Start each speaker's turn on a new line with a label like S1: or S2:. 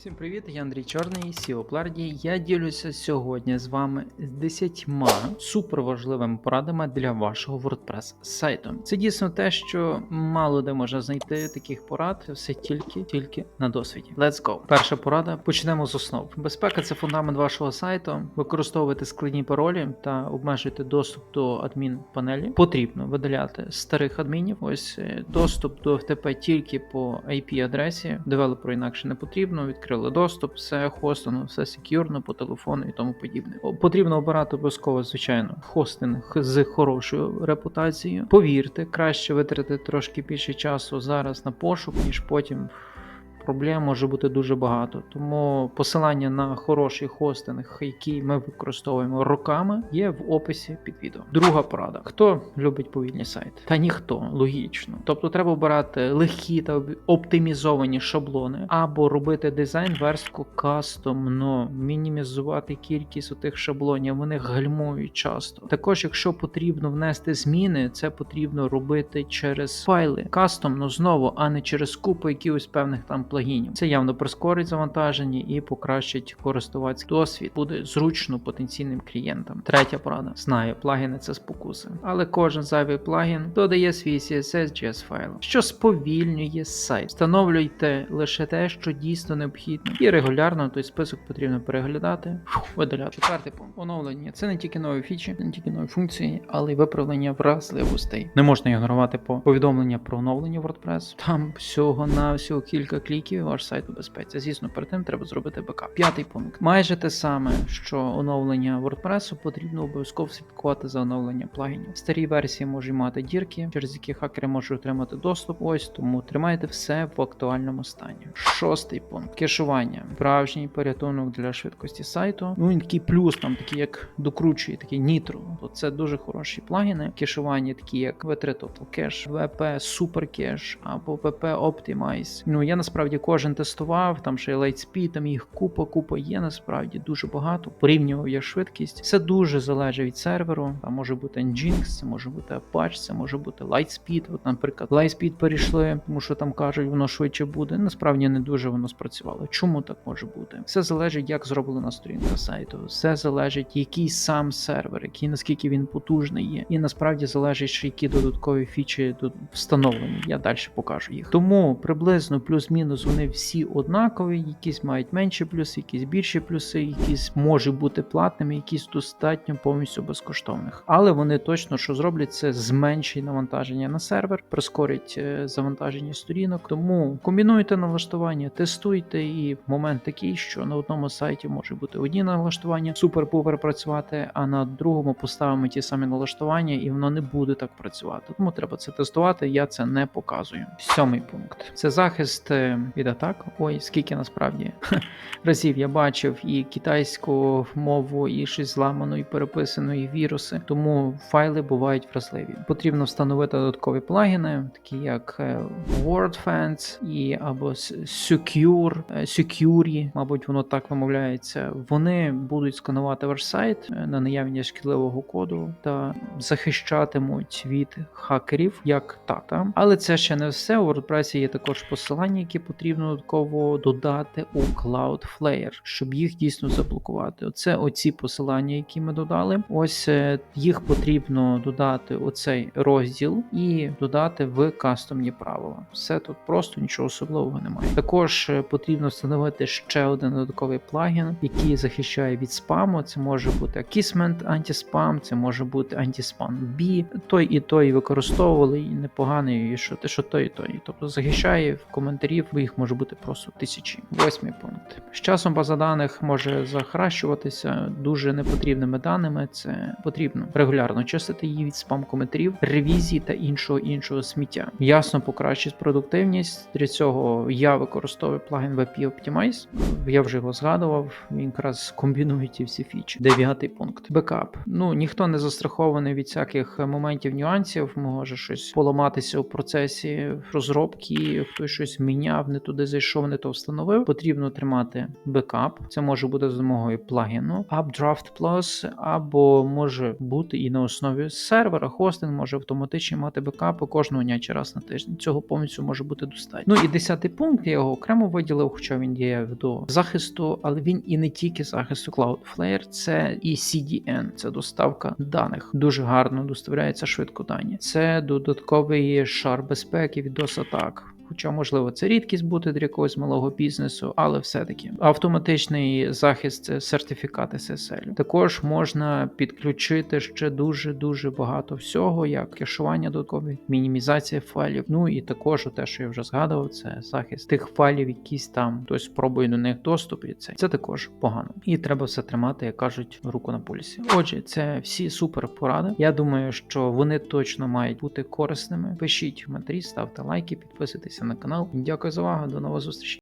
S1: Всім привіт, я Андрій Чорний, SEO Пларді. Я ділюся сьогодні з вами з 10 суперважливими порадами для вашого WordPress сайту. Це дійсно те, що мало де можна знайти таких порад, все тільки тільки на досвіді. Let's go! Перша порада. Почнемо з основ. Безпека це фундамент вашого сайту. Використовуйте складні паролі та обмежуйте доступ до адмін-панелі. Потрібно видаляти старих адмінів. Ось е, доступ до FTP тільки по IP-адресі. Девелоперу інакше не потрібно. Відкрили доступ, все хостено, все секюрно по телефону і тому подібне. Потрібно обирати обов'язково, звичайно, хостинг з хорошою репутацією. Повірте, краще витратити трошки більше часу зараз на пошук, ніж потім. Проблем може бути дуже багато, тому посилання на хороший хостинг, який ми використовуємо роками, є в описі під відео. Друга порада: хто любить повільні сайти? Та ніхто, логічно. Тобто треба обирати легкі та оптимізовані шаблони, або робити дизайн верстку кастомно, мінімізувати кількість тих шаблонів. Вони гальмують часто. Також, якщо потрібно внести зміни, це потрібно робити через файли кастомно знову, а не через купу якихось певних там плагінів. Це явно прискорить завантаження і покращить користувацький досвід. Буде зручно потенційним клієнтам. Третя порада. Знаю, плагіни це спокуси, але кожен зайвий плагін додає свій CSS JS файл, що сповільнює сайт. Встановлюйте лише те, що дійсно необхідно, і регулярно той список потрібно переглядати. Видаляти. Четвертий пункт. Оновлення. Це не тільки нові фічі, не тільки нові функції, але й виправлення вразливостей. Не можна ігнорувати по повідомлення про оновлення WordPress. Там всього на всього кілька кліків і ваш сайт у безпеці. Звісно, перед тим треба зробити бекап. П'ятий пункт. Майже те саме, що оновлення WordPress потрібно обов'язково слідкувати за оновленням плагінів. Старі версії можуть мати дірки, через які хакери можуть отримати доступ. Ось тому тримайте все в актуальному стані. Шостий пункт кешування. Справжній порятунок для швидкості сайту. Ну він такий плюс, там такий як докручує, такий Nitro. То це дуже хороші плагіни. Кешування, такі як V3 Total Cache, VP Super Cache або VP Optimize. Ну я насправді кожен тестував, там ще Lightspeed, там їх купа, купа є насправді дуже багато. Порівнював я швидкість. Все дуже залежить від серверу. Там може бути Nginx, це може бути Apache, це може бути Lightspeed. От, наприклад, Lightspeed перейшли, тому що там кажуть, воно швидше буде. Насправді не дуже воно спрацювало. Чому так може бути? Все залежить, як зроблена сторінка сайту. Все залежить, який сам сервер, який наскільки він потужний є. І насправді залежить, що які додаткові фічі встановлені. Я далі покажу їх. Тому приблизно плюс-мінус вони всі однакові, якісь мають менші плюси, якісь більші плюси, якісь можуть бути платними, якісь достатньо повністю безкоштовних. Але вони точно що зроблять це зменшить навантаження на сервер, прискорить е, завантаження сторінок. Тому комбінуйте налаштування, тестуйте, і момент такий, що на одному сайті може бути одні налаштування супер-пупер працювати, а на другому поставимо ті самі налаштування, і воно не буде так працювати. Тому треба це тестувати. Я це не показую. Сьомий пункт це захист е, від атак. Ой, скільки насправді разів я бачив і китайську мову, і щось зламано, і переписано, і віруси. Тому файли бувають вразливі. Потрібно встановити додаткові плагіни, такі як е, WordFence і або Secure, е, Security, мабуть, воно так вимовляється. Вони будуть сканувати ваш сайт е, на наявність шкідливого коду та захищатимуть від хакерів, як тата. Але це ще не все. У WordPress є також посилання, які потрібно додатково додати у Cloudflare, щоб їх дійсно заблокувати. Оце оці посилання, які ми додали. Ось е, їх потрібно додати оцей розділ і додати в кастомні правила. Все тут просто нічого особливого немає. Також е, потрібно встановити ще один додатковий плагін, який захищає від спаму. Це може бути Kissment антиспам, це може бути антиспам B. Той і той використовували, і непоганий, і що те, що той і той. Тобто захищає в коментарів, їх може бути просто тисячі. Восьмий пункт. З часом база даних може захаращуватися дуже непотрібними даними. Це потрібно регулярно чистити її від спам коментарів, ревізії та іншого іншого сміття. Ясно покращить продуктивність. Для цього я використовую плагін VP Optimize. Я вже його згадував. Він якраз комбінує ті всі фічі. Дев'ятий пункт. Бекап. Ну ніхто не застрахований від всяких моментів, нюансів. Може щось поламатися у процесі розробки, хтось щось міняв, не туди зайшов, не то встановив. Потрібно тримати бекап. Це може бути з допомогою плагіну, Updraft Plus, або може бути і на основі сервера. Хостинг може автоматично мати бекапи кожного дня чи раз на тиждень. Цього повністю може бути достатньо. Ну і десятий пункт я його окремо виділив, хоча він є до захисту, але він і не тільки захисту Cloudflare, це і CDN, це доставка даних. Дуже гарно доставляється швидко дані. Це додатковий шар безпеки від DOS атак. Хоча, можливо, це рідкість бути для якогось малого бізнесу, але все-таки автоматичний захист це сертифікат SSL. Також можна підключити ще дуже дуже багато всього, як кешування додаткові, мінімізація файлів. Ну і також те, що я вже згадував, це захист тих файлів, якісь там хтось спробує до них доступ, і це, це також погано. І треба все тримати, як кажуть, руку на пульсі. Отже, це всі супер поради. Я думаю, що вони точно мають бути корисними. Пишіть коментарі, ставте лайки, підписуйтесь на канал. Дякую за увагу. До нових зустрічей.